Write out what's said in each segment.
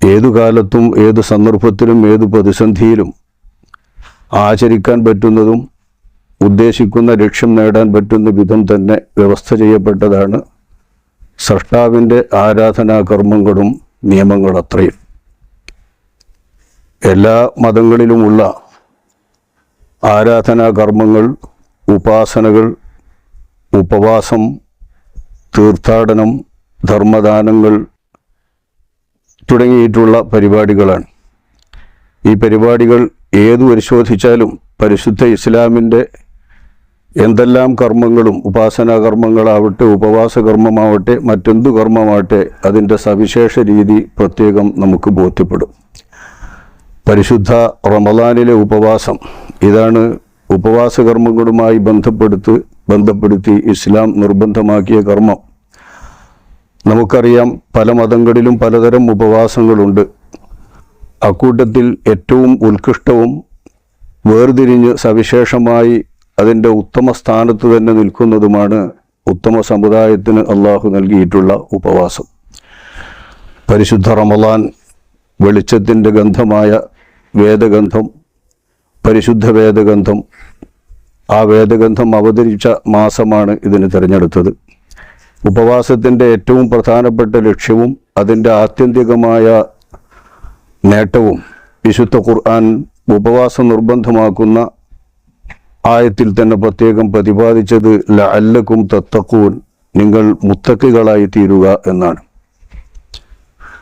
ഏതു കാലത്തും ഏത് സന്ദർഭത്തിലും ഏത് പ്രതിസന്ധിയിലും ആചരിക്കാൻ പറ്റുന്നതും ഉദ്ദേശിക്കുന്ന ലക്ഷ്യം നേടാൻ പറ്റുന്ന വിധം തന്നെ വ്യവസ്ഥ ചെയ്യപ്പെട്ടതാണ് സൃഷ്ടാവിന്റെ ആരാധനാകർമ്മങ്ങളും നിയമങ്ങളത്രയും. എല്ലാ മതങ്ങളിലുമുള്ള ആരാധനാ കർമ്മങ്ങൾ ഉപാസനകൾ ഉപവാസം തീർത്ഥാടനം ധർമ്മദാനങ്ങൾ തുടങ്ങിയിട്ടുള്ള പരിപാടികളാണ്. ഈ പരിപാടികൾ ഏതു പരിശോധിച്ചാലും പരിശുദ്ധ ഇസ്ലാമിന്റെ എന്തെല്ലാം കർമ്മങ്ങളും ഉപാസനാ കർമ്മങ്ങളാവട്ടെ ഉപവാസ കർമ്മമാവട്ടെ മറ്റെന്തു കർമ്മമാവട്ടെ അതിന്റെ സവിശേഷ രീതി പ്രത്യേകം നമുക്ക് ബോധ്യപ്പെടും. പരിശുദ്ധ റമദാനിലെ ഉപവാസം ഇതാണ് ഉപവാസ കർമ്മങ്ങളുമായി ബന്ധപ്പെടുത്ത് ബന്ധപ്പെടുത്തി ഇസ്ലാം നിർബന്ധമാക്കിയ കർമ്മം. നമുക്കറിയാം പല മതങ്ങളിലും പലതരം ഉപവാസങ്ങളുണ്ട്. അക്കൂട്ടത്തിൽ ഏറ്റവും ഉത്കൃഷ്ടവും വേർതിരിഞ്ഞ് സവിശേഷമായി അതിന്റെ ഉത്തമ സ്ഥാനത്ത് തന്നെ നിൽക്കുന്നതുമാണ് ഉത്തമ സമുദായത്തിന് അള്ളാഹു നൽകിയിട്ടുള്ള ഉപവാസം. പരിശുദ്ധ റമലാൻ വെളിച്ചത്തിന്റെ ഗന്ധമായ വേദഗന്ധം പരിശുദ്ധ വേദഗന്ധം ആ വേദഗന്ധം അവതരിച്ച മാസമാണ് ഇതിന് തിരഞ്ഞെടുത്തത്. ഉപവാസത്തിന്റെ ഏറ്റവും പ്രധാനപ്പെട്ട ലക്ഷ്യവും അതിന്റെ ആത്യന്തികമായ നേട്ടവും വിശുദ്ധ ഖുർആൻ ഉപവാസം നിർബന്ധമാക്കുന്ന ആയത്തിൽ തന്നെ പ്രത്യേകം പ്രതിപാദിച്ചത് ലഅല്ലക്കും തത്തക്കൂൻ നിങ്ങൾ മുത്തക്കുകളായി തീരുക എന്നാണ്.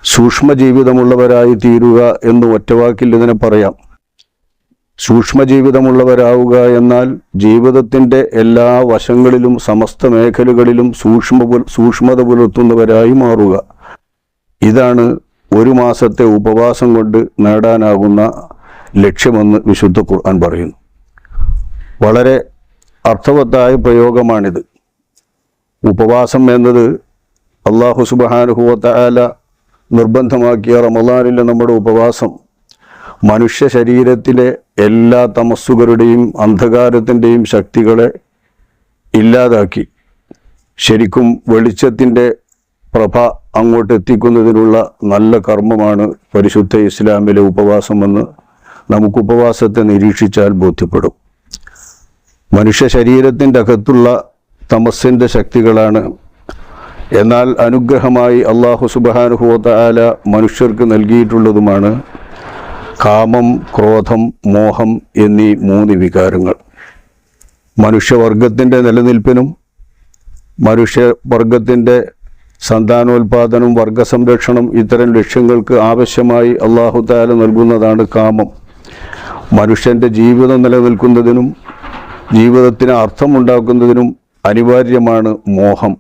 സൂക്ഷ്മ ജീവിതമുള്ളവരായി തീരുക എന്ന് ഒറ്റവാക്കിൽ ഇതിനെ പറയാം. സൂക്ഷ്മ ജീവിതമുള്ളവരാവുക എന്നാൽ ജീവിതത്തിന്റെ എല്ലാ വശങ്ങളിലും സമസ്ത മേഖലകളിലും സൂക്ഷ്മ സൂക്ഷ്മത പുലർത്തുന്നവരായി മാറുക. ഇതാണ് ഒരു മാസത്തെ ഉപവാസം കൊണ്ട് നേടാനാകുന്ന ലക്ഷ്യമെന്ന് വിശുദ്ധ ഖുർആൻ പറയുന്നു. വളരെ അർത്ഥവത്തായ പ്രയോഗമാണിത്. ഉപവാസം എന്നത് അള്ളാഹു സുബാനുഹുവത്തായ നിർബന്ധമാക്കിയ റമദാനിലെ നമ്മുടെ ഉപവാസം. മനുഷ്യ ശരീരത്തിലെ എല്ലാ തമസ്സുകളുടെയും അന്ധകാരത്തിന്റെയും ശക്തികളെ ഇല്ലാതാക്കി. ശരിക്കും വെളിച്ചത്തിന്റെ പ്രഭ അങ്ങോട്ട് എത്തിക്കുന്നതിനുള്ള നല്ല കർമ്മമാണ് പരിശുദ്ധ ഇസ്ലാമിലെ ഉപവാസമെന്ന് നമുക്ക് ഉപവാസത്തെ നിരീക്ഷിച്ചാൽ ബോധ്യപ്പെടും. മനുഷ്യ ശരീരത്തിന്റെ അകത്തുള്ള തമസ്സിന്റെ ശക്തികളാണ്. എന്നാൽ അനുഗ്രഹമായി അള്ളാഹു സുബാനുഹോത്ത ആല മനുഷ്യർക്ക് നൽകിയിട്ടുള്ളതുമാണ് കാമം ക്രോധം മോഹം എന്നീ മൂന്ന് വികാരങ്ങൾ. മനുഷ്യവർഗത്തിന്റെ നിലനിൽപ്പിനും മനുഷ്യവർഗത്തിന്റെ സന്താനോൽപാദനം വർഗസംരക്ഷണം ഇത്തരം ലക്ഷ്യങ്ങൾക്ക് ആവശ്യമായി അള്ളാഹു താല നൽകുന്നതാണ് കാമം. മനുഷ്യന്റെ ജീവിതം നിലനിൽക്കുന്നതിനും ജീവിതത്തിന് അർത്ഥമുണ്ടാക്കുന്നതിനും അനിവാര്യമാണ് മോഹം.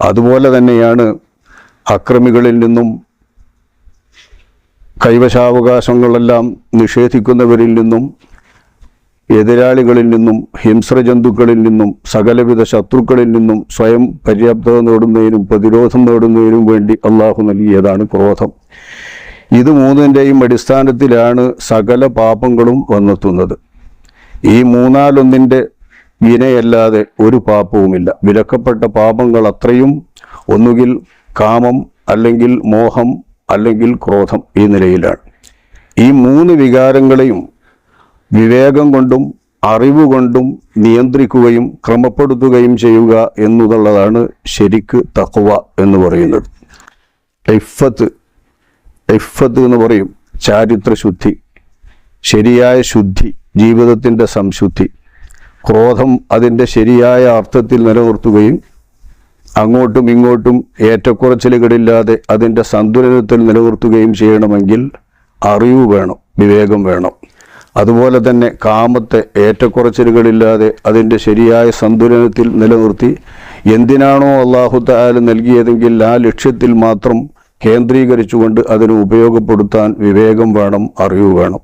അതുപോലെ തന്നെയാണ് അക്രമികളിൽ നിന്നും കൈവശാവകാശങ്ങളെല്ലാം നിഷേധിക്കുന്നവരിൽ നിന്നും എതിരാളികളിൽ നിന്നും ഹിംസ്രജന്തുക്കളിൽ നിന്നും സകലവിധ ശത്രുക്കളിൽ നിന്നും സ്വയം പര്യാപ്തത നേടുന്നതിനും പ്രതിരോധം നേടുന്നതിനും വേണ്ടി അള്ളാഹു നൽകിയതാണ് ക്രോധം. ഇത് മൂന്നിന്റെയും അടിസ്ഥാനത്തിലാണ് സകല പാപങ്ങളും വന്നെത്തുന്നത്. ഈ മൂന്നാലൊന്നിന്റെ വിനയല്ലാതെ ഒരു പാപവുമില്ല. വിലക്കപ്പെട്ട പാപങ്ങൾ അത്രയും ഒന്നുകിൽ കാമം അല്ലെങ്കിൽ മോഹം അല്ലെങ്കിൽ ക്രോധം ഈ നിലയിലാണ്. ഈ മൂന്ന് വികാരങ്ങളെയും വിവേകം കൊണ്ടും അറിവ് കൊണ്ടും നിയന്ത്രിക്കുകയും ക്രമപ്പെടുത്തുകയും ചെയ്യുക എന്നുള്ളതാണ് ശരിക്ക് തക്വ എന്ന് പറയുന്നത്. ഇഫത്ത് ഇഫത്ത് എന്ന് പറയും ചാരിത്ര ശുദ്ധി ശരിയായ ശുദ്ധി ജീവിതത്തിന്റെ സംശുദ്ധി. ക്രോധം അതിന്റെ ശരിയായ അർത്ഥത്തിൽ നിലനിർത്തുകയും അങ്ങോട്ടും ഇങ്ങോട്ടും ഏറ്റക്കുറച്ചിലുകളില്ലാതെ അതിന്റെ സന്തുലനത്തിൽ നിലനിർത്തുകയും ചെയ്യണമെങ്കിൽ അറിവ് വേണം വിവേകം വേണം. അതുപോലെ തന്നെ കാമത്തെ ഏറ്റക്കുറച്ചിലുകളില്ലാതെ അതിന്റെ ശരിയായ സന്തുലനത്തിൽ നിലനിർത്തി എന്തിനാണോ അള്ളാഹു താൽ നൽകിയതെങ്കിൽ ആ ലക്ഷ്യത്തിൽ മാത്രം കേന്ദ്രീകരിച്ചുകൊണ്ട് അതിന് ഉപയോഗപ്പെടുത്താൻ വിവേകം വേണം അറിവ് വേണം.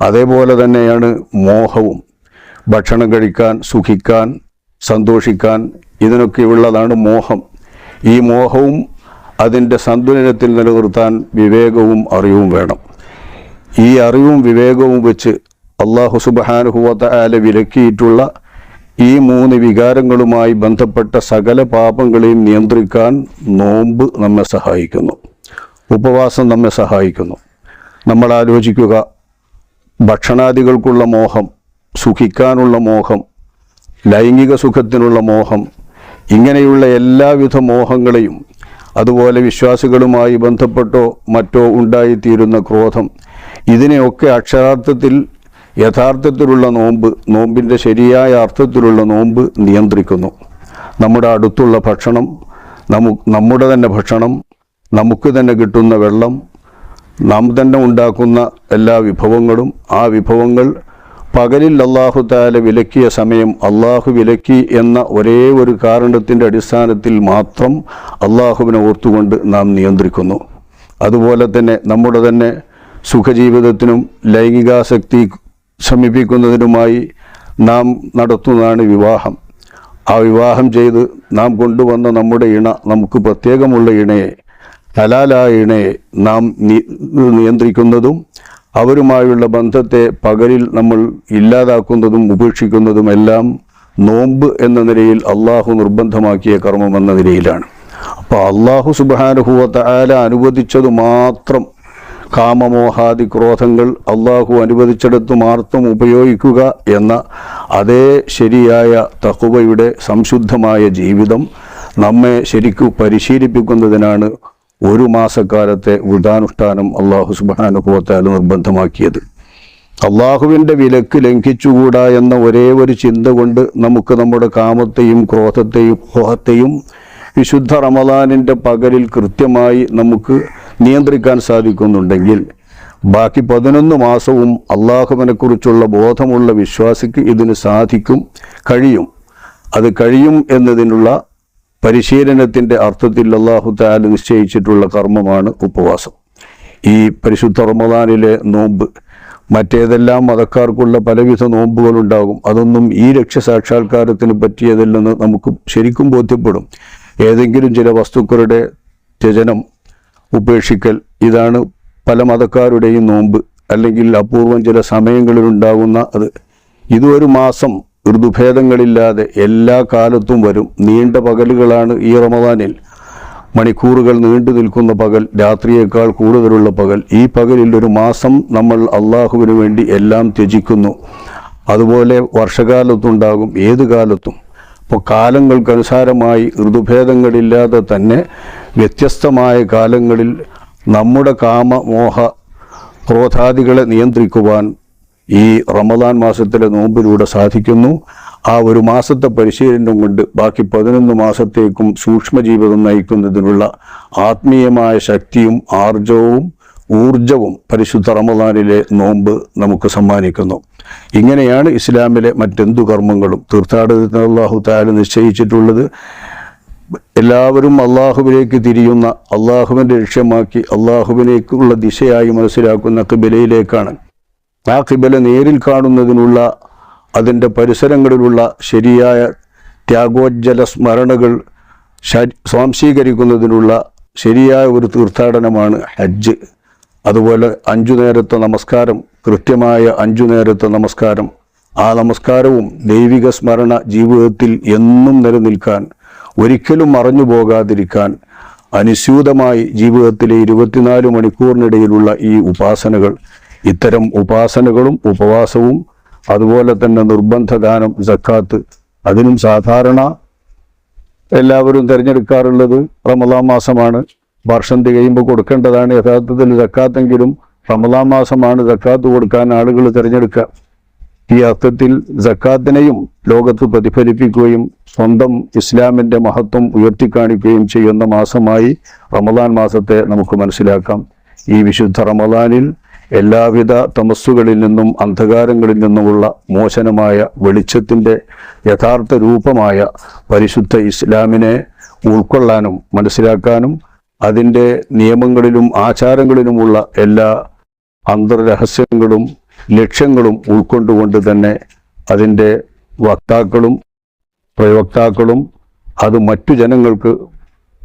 അതേപോലെ തന്നെയാണ് മോഹവും. ഭക്ഷണം കഴിക്കാൻ സുഖിക്കാൻ സന്തോഷിക്കാൻ ഇതിനൊക്കെയുള്ളതാണ് മോഹം. ഈ മോഹവും അതിന്റെ സന്തുലനത്തിൽ നിലനിർത്താൻ വിവേകവും അറിവും വേണം. ഈ അറിവും വിവേകവും വെച്ച് അള്ളാഹു സുബാനുഹുവത്ത ആല വിലക്കിയിട്ടുള്ള ഈ മൂന്ന് വികാരങ്ങളുമായി ബന്ധപ്പെട്ട സകല പാപങ്ങളെയും നിയന്ത്രിക്കാൻ നോമ്പ് നമ്മെ സഹായിക്കുന്നു. ഉപവാസം നമ്മെ സഹായിക്കുന്നു. നമ്മൾ ആലോചിക്കുക ഭക്ഷണാദികൾക്കുള്ള മോഹം സുഖിക്കാനുള്ള മോഹം ലൈംഗിക സുഖത്തിനുള്ള മോഹം ഇങ്ങനെയുള്ള എല്ലാവിധ മോഹങ്ങളെയും അതുപോലെ വിശ്വാസികളുമായി ബന്ധപ്പെട്ടോ മറ്റോ ഉണ്ടായിത്തീരുന്ന ക്രോധം ഇതിനെയൊക്കെ അക്ഷരാർത്ഥത്തിൽ യഥാർത്ഥത്തിലുള്ള നോമ്പ് നോമ്പിന്റെ ശരിയായ അർത്ഥത്തിലുള്ള നോമ്പ് നിയന്ത്രിക്കുന്നു. നമ്മുടെ അടുത്തുള്ള ഭക്ഷണം നമു നമ്മുടെ തന്നെ ഭക്ഷണം നമുക്ക് തന്നെ കിട്ടുന്ന വെള്ളം നാം തന്നെ ഉണ്ടാക്കുന്ന എല്ലാ വിഭവങ്ങളും ആ വിഭവങ്ങൾ പകലിൽ അള്ളാഹു താല വിലക്കിയ സമയം അള്ളാഹു വിലക്കി എന്ന ഒരേ ഒരു കാരണത്തിന്റെ അടിസ്ഥാനത്തിൽ മാത്രം അള്ളാഹുവിനെ ഓർത്തുകൊണ്ട് നാം നിയന്ത്രിക്കുന്നു. അതുപോലെ തന്നെ നമ്മുടെ തന്നെ സുഖജീവിതത്തിനും ലൈംഗികാസക്തി ശമിപ്പിക്കുന്നതിനുമായി നാം നടത്തുന്നതാണ് വിവാഹം. ആ വിവാഹം ചെയ്ത് നാം കൊണ്ടുവന്ന നമ്മുടെ ഇണ നമുക്ക് പ്രത്യേകമുള്ള ഇണയെ ഹലാലായ ഇണയെ നാം നിയന്ത്രിക്കുന്നതും അവരുമായുള്ള ബന്ധത്തെ പകലിൽ നമ്മൾ ഇല്ലാതാക്കുന്നതും ഉപേക്ഷിക്കുന്നതും എല്ലാം നോമ്പ് എന്ന നിലയിൽ അള്ളാഹു നിർബന്ധമാക്കിയ കർമ്മം എന്ന നിലയിലാണ്. അപ്പോൾ അള്ളാഹു സുബാനുഭൂവത്തെ ആല അനുവദിച്ചത് മാത്രം കാമമോഹാദി ക്രോധങ്ങൾ അള്ളാഹു അനുവദിച്ചെടുത്ത് മാത്രം ഉപയോഗിക്കുക എന്ന അതേ ശരിയായ തഹുവയുടെ സംശുദ്ധമായ ജീവിതം നമ്മെ ശരിക്കു പരിശീലിപ്പിക്കുന്നതിനാണ് ഒരു മാസക്കാലത്തെ വൃതാനുഷ്ഠാനം അള്ളാഹു സുബാനുഭവത്താൽ നിർബന്ധമാക്കിയത്. അള്ളാഹുവിന്റെ വിലക്ക് ലംഘിച്ചുകൂടാ എന്ന ഒരേ ഒരു ചിന്ത കൊണ്ട് നമുക്ക് നമ്മുടെ കാമത്തെയും ക്രോധത്തെയും മോഹത്തെയും വിശുദ്ധ റമദാനിന്റെ പകലിൽ കൃത്യമായി നമുക്ക് നിയന്ത്രിക്കാൻ സാധിക്കുന്നുണ്ടെങ്കിൽ ബാക്കി പതിനൊന്ന് മാസവും അള്ളാഹുവിനെക്കുറിച്ചുള്ള ബോധമുള്ള വിശ്വാസിക്ക് ഇതിന് സാധിക്കും കഴിയും. അത് കഴിയും എന്നതിനുള്ള പരിശീലനത്തിന്റെ അർത്ഥത്തിൽ അള്ളാഹു താല നിശ്ചയിച്ചിട്ടുള്ള കർമ്മമാണ് ഉപവാസം. ഈ പരിശുദ്ധ റമദാനിലെ നോമ്പ് മറ്റേതെല്ലാം മതക്കാർക്കുള്ള പലവിധ നോമ്പുകളുണ്ടാകും. അതൊന്നും ഈ ലക്ഷ്യസാക്ഷാത്കാരത്തിന് പറ്റിയതല്ലെന്ന് നമുക്ക് ശരിക്കും ബോധ്യപ്പെടും. ഏതെങ്കിലും ചില വസ്തുക്കളുടെ ത്യജനം ഉപേക്ഷിക്കൽ ഇതാണ് പല മതക്കാരുടെയും നോമ്പ്. അല്ലെങ്കിൽ അപൂർവം ചില സമയങ്ങളിലുണ്ടാകുന്ന അത്. ഇതൊരു മാസം ഋതുഭേദങ്ങളില്ലാതെ എല്ലാ കാലത്തും വരും. നീണ്ട പകലുകളാണ് ഈ റമദാനിൽ. മണിക്കൂറുകൾ നീണ്ടു നിൽക്കുന്ന പകൽ രാത്രിയേക്കാൾ കൂടുതലുള്ള പകൽ. ഈ പകലിൽ ഒരു മാസം നമ്മൾ അള്ളാഹുവിന് വേണ്ടി എല്ലാം ത്യജിക്കുന്നു. അതുപോലെ വർഷകാലത്തുണ്ടാകും ഏത് കാലത്തും. അപ്പോൾ കാലങ്ങൾക്കനുസാരമായി ഋതുഭേദങ്ങളില്ലാതെ തന്നെ വ്യത്യസ്തമായ കാലങ്ങളിൽ നമ്മുടെ കാമ മോഹ ക്രോധാദികളെ നിയന്ത്രിക്കുവാൻ ഈ റമദാൻ മാസത്തിലെ നോമ്പിലൂടെ സാധിക്കുന്നു. ആ ഒരു മാസത്തെ പരിശീലനം കൊണ്ട് ബാക്കി പതിനൊന്ന് മാസത്തേക്കും സൂക്ഷ്മജീവിതം നയിക്കുന്നതിനുള്ള ആത്മീയമായ ശക്തിയും ആർജവും ഊർജവും പരിശുദ്ധ റമദാനിലെ നോമ്പ് നമുക്ക് സമ്മാനിക്കുന്നു. ഇങ്ങനെയാണ് ഇസ്ലാമിലെ മറ്റെന്തു കർമ്മങ്ങളും തീർത്ഥാടനത്തിന് അള്ളാഹു താല നിശ്ചയിച്ചിട്ടുള്ളത്. എല്ലാവരും അള്ളാഹുവിലേക്ക് തിരിയുന്ന അള്ളാഹുവിന്റെ ലക്ഷ്യമാക്കി അള്ളാഹുവിനേക്കുള്ള ദിശയായി മനസ്സിലാക്കുന്ന കിബിലയിലേക്കാണ് ആ കിബല നേരിൽ കാണുന്നതിനുള്ള അതിന്റെ പരിസരങ്ങളിലുള്ള ശരിയായ ത്യാഗോജ്ജല സ്മരണകൾ സ്വാംശീകരിക്കുന്നതിനുള്ള ശരിയായ ഒരു തീർത്ഥാടനമാണ് ഹജ്ജ്. അതുപോലെ അഞ്ചു നേരത്തെ നമസ്കാരം കൃത്യമായ അഞ്ചു നേരത്തെ നമസ്കാരം. ആ നമസ്കാരവും ദൈവിക സ്മരണ ജീവിതത്തിൽ എന്നും നിലനിൽക്കാൻ ഒരിക്കലും മറഞ്ഞു പോകാതിരിക്കാൻ അനുസ്യൂതമായി ജീവിതത്തിലെ ഇരുപത്തിനാല് മണിക്കൂറിനിടയിലുള്ള ഈ ഉപാസനകൾ ഇത്തരം ഉപാസനകളും ഉപവാസവും അതുപോലെ തന്നെ നിർബന്ധദാനം സക്കാത്ത് അതിനും സാധാരണ എല്ലാവരും തിരഞ്ഞെടുക്കാറുള്ളത് റമദാൻ മാസമാണ്. വർഷം തികയുമ്പോൾ കൊടുക്കേണ്ടതാണ് യഥാർത്ഥത്തിൽ സക്കാത്തെങ്കിലും റമദാൻ മാസമാണ് സക്കാത്ത് കൊടുക്കാൻ ആളുകൾ തിരഞ്ഞെടുക്കുക ഈ അർത്ഥത്തിൽ സക്കാത്തിനെയും ലോകത്ത് പ്രതിഫലിപ്പിക്കുകയും സ്വന്തം ഇസ്ലാമിന്റെ മഹത്വം ഉയർത്തിക്കാണിക്കുകയും ചെയ്യുന്ന മാസമായി റമദാൻ മാസത്തെ നമുക്ക് മനസ്സിലാക്കാം. ഈ വിശുദ്ധ റമദാനിൽ എല്ലാവിധ തമസ്സുകളിൽ നിന്നും അന്ധകാരങ്ങളിൽ നിന്നുമുള്ള മോചനമായ വെളിച്ചത്തിന്റെ യഥാർത്ഥ രൂപമായ പരിശുദ്ധ ഇസ്ലാമിനെ ഉൾക്കൊള്ളാനും മനസ്സിലാക്കാനും അതിന്റെ നിയമങ്ങളിലും ആചാരങ്ങളിലുമുള്ള എല്ലാ അന്തർരഹസ്യങ്ങളും ലക്ഷ്യങ്ങളും ഉൾക്കൊണ്ടുകൊണ്ട് തന്നെ അതിന്റെ വക്താക്കളും പ്രയോക്താക്കളും അത് മറ്റു ജനങ്ങൾക്ക്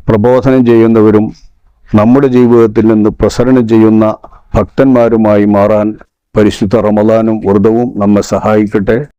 പ്രബോധനം ചെയ്യുന്നവരും നമ്മുടെ ജീവിതത്തിൽ നിന്ന് പ്രസരണം ചെയ്യുന്ന ഭക്തന്മാരുമായി മാറാൻ പരിശുദ്ധ റമദാനും വ്രതവും നമ്മെ സഹായിക്കട്ടെ.